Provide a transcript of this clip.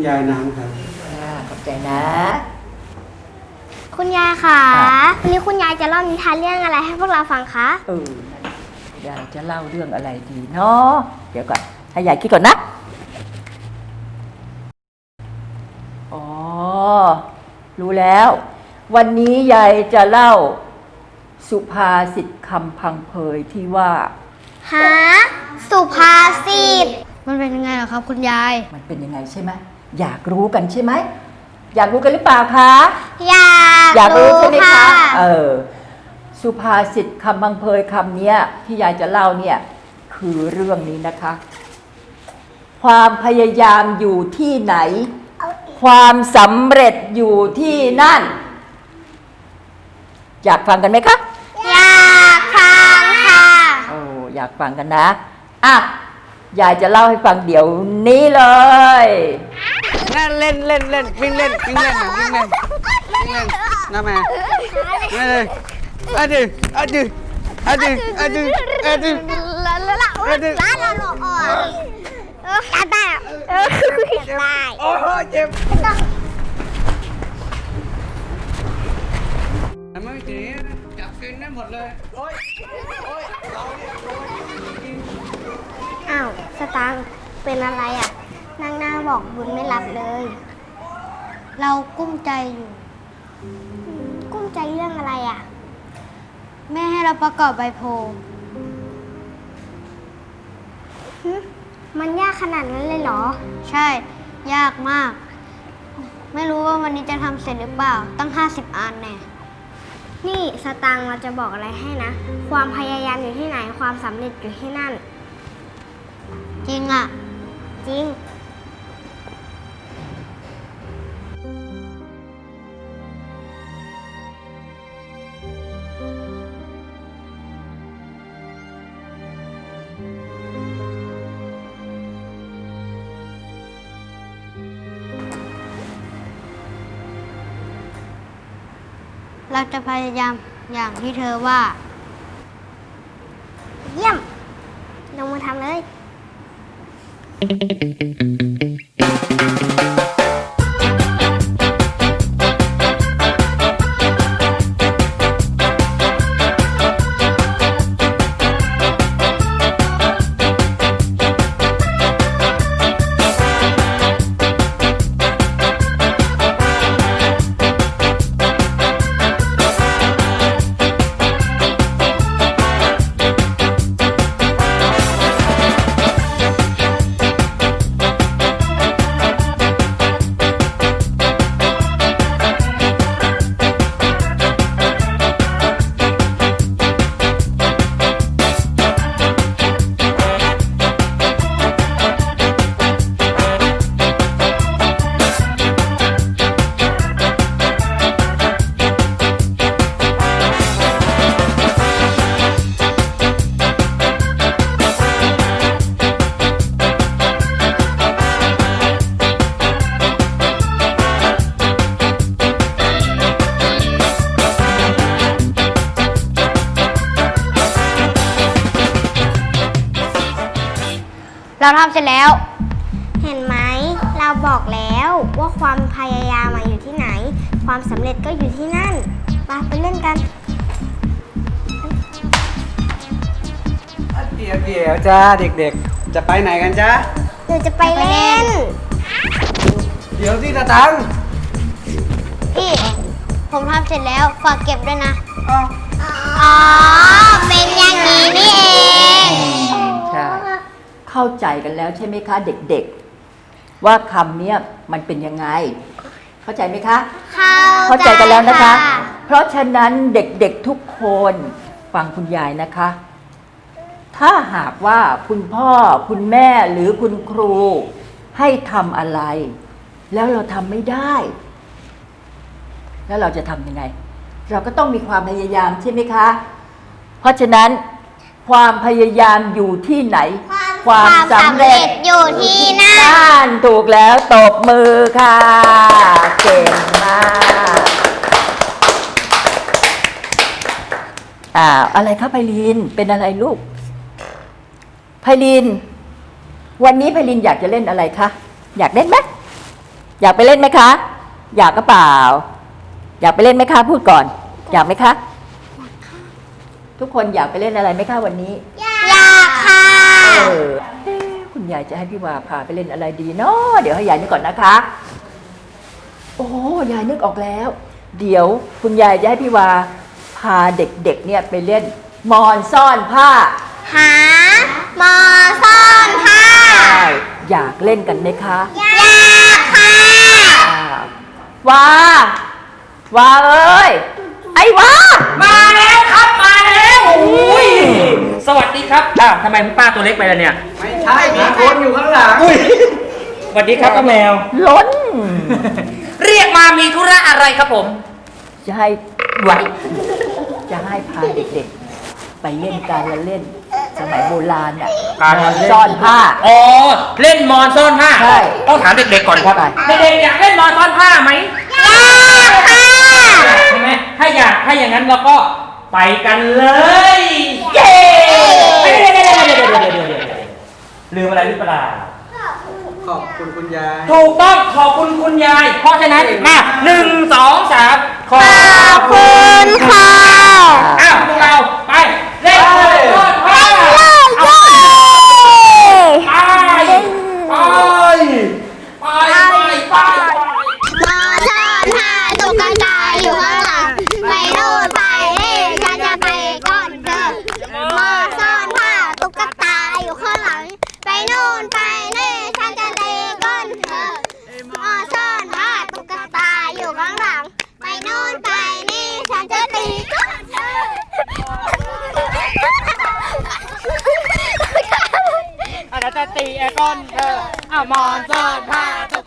คุณยายน้ำครับ อ่าขอบใจนะ คุณยายค่ะครับวันนี้คุณยายจะเล่านิทานเรื่องอะไรให้พวกเราฟังคะเออยายจะเล่าเรื่องอะไรดีเนาะเดี๋ยวก่อนให้ยายคิดก่อนนะ อ๋อ รู้แล้ว วันนี้ยายจะเล่า สุภาษิตคำพังเพยที่ว่าหาสุภาษิตมันเป็นยังไงเหรอครับ คุณยาย มันเป็นยังไงใช่ไหม อยากรู้กันใช่ไหม อยากรู้กันหรือเปล่าคะ อยากอยากรู้ใช่ไหมคะค่ะเออ สุภาษิตคำบังเพยคำเนี้ยที่ยายจะเล่าเนี่ย คือเรื่องนี้นะคะ ความพยายามอยู่ที่ไหน ความสำเร็จอยู่ที่นั่น อยากฟังกันไหมคะ อยากฟังค่ะโอ้อยากฟังกันนะ อะยายจะเล่าให้ฟังเดี๋ยวนี้เลย นั่นเล่นเล่นเล่นวิ่งเล่นวิ่งเล่นน่ะวิ่งเล่นวิ่งเล่นน้าแม่ไม่เลยอะดึอะดึอะดึอะดึอะดึแล้วแล้วแล้วเออดึแล้วเราหลออ่อนเออได้ได้เออได้โอ้โหเจ็บไม่จีจับกินได้หมดเลยโอ้ยโอ้ยเราเนี่ยอ้าวสตางเป็นอะไรอะ นางนาบอกบุญไม่รับเลย เรากุ้มใจอยู่อืมกุ้มใจเรื่องอะไรอะ แม่ให้เราประกอบใบโพลหึมันยากขนาดนั้นเลยเหรอ ใช่ ยากมาก ไม่รู้ว่าวันนี้จะทำเสร็จหรือเปล่า ตั้ง 50 อันแน่ นี่สตางค์เราจะบอกอะไรให้นะ ความพยายามอยู่ที่ไหน ความสำเร็จอยู่ที่นั่น จริงอะจริง เราจะพยายามอย่างที่เธอว่า เยี่ยม ลงมือทำเลย เราทำเสร็จแล้ว เห็นไหม เราบอกแล้วว่าความพยายามอะอยู่ที่ไหน ความสำเร็จก็อยู่ที่นั่นมาไปเล่นกัน เดี๋ยวเดี๋ยวจ้าเด็กๆ จะไปไหนกันจ้าหนูจะไปเล่น เดี๋ยวที่ตะตังพี่ ผมทำเสร็จแล้ว ฝากเก็บด้วยนะอ้าวอ๋อ เป็นอย่างนี้นี่เองใช่ เข้าใจกันแล้วใช่ไหมคะเด็กๆ ว่าคำเนี้ยมันเป็นยังไง เข้าใจไหมคะ เข้าใจกันแล้วนะคะ เพราะฉะนั้นเด็กๆทุกคนฟังคุณยายนะคะ ถ้าหากว่าคุณพ่อคุณแม่หรือคุณครูให้ทำอะไร แล้วเราทำไม่ได้ แล้วเราจะทำยังไง เราก็ต้องมีความพยายามใช่ไหมคะ เพราะฉะนั้นความพยายามอยู่ที่ไหน ความ ความสำเร็จอยู่ที่นั่น นั่นถูกแล้วตบมือค่ะ เก่งมากอ่าอะไรคะไพลินเป็นอะไรลูกไพลิน วันนี้ไพลินอยากจะเล่นอะไรคะอยากเล่นไหมอยากไปเล่นไหมคะ อยากก็เปล่า อยากไปเล่นไหมคะ พูดก่อน อยากไหมคะ ทุกคนอยากไปเล่นอะไรไหมคะวันนี้อย เออเอ๊ะคุณยายจะให้พี่วาพาไปเล่นอะไรดีเนาะเดี๋ยวให้ยายนึกก่อนนะคะ โอ้ยายนึกออกแล้ว เดี๋ยวคุณยายจะให้พี่วาพาเด็กๆเนี่ยไปเล่นมอนซ่อนผ้า หาหมอซ่อนผ้าใช่อยากเล่นกันไหมคะอยากค่ะอ่าว้าว้าเอ้ย ไอ้ว้า มาแล้วครับ มาแล้วโอ้ย สวัสดีครับอ้าวทำไมคุณป้าตัวเล็กไปล่ะเนี่ย ไม่ใช่ มีคนอยู่ข้างหลัง สวัสดีครับป้าแมว ล้นเรียกมามีธุระอะไรครับผม จะให้ไว้จะให้พาเด็กๆ ไปเล่นการละเล่น สมัยโบราณน่ะการละเล่น ซ่อนผ้า อ๋อ เล่นมอนซ่อนผ้าใช่ต้องถามเด็กๆก่อนครับไปเด็กๆอยากเล่นมอนซ่อนผ้าไหมอยากค่ะใช่ไหมถ้าอยากถ้าอย่างนั้นเราก็ ไปกันเลยเย้เดี๋ยวเดี๋ยวเดี๋ยวเดี๋ยวเดี๋ยวเดี๋ยวเดี๋ยวลืมอะไรหรือเปล่าขอบคุณคุณยาย ถูกต้องขอบคุณคุณยาย เพราะฉะนั้นมาหนึ่งสองสามขอขอบคุณค่ะอ้าวพวกเราไปเล่นมอนซ่อนผ้าเอา ไปไปไปไปไป หมอซ่อนผ้าตุ๊กตาอยู่ข้างหลังไปโน่นไปนี่ฉันจะไปก่อนเธอหมอซ่อนผ้าตุ๊กตาอยู่ข้างหลัง ไปโน่นไปนี่ฉันจะไปก่อนเธอหมอซ่อนผ้าตุ๊กตาอยู่ข้างหลัง ไปโน่นไปนี่ฉันจะตีก่อนเธอ อาจจะ ตีไอ้ก้อนเธออามอนซ่อนผ้าตุ๊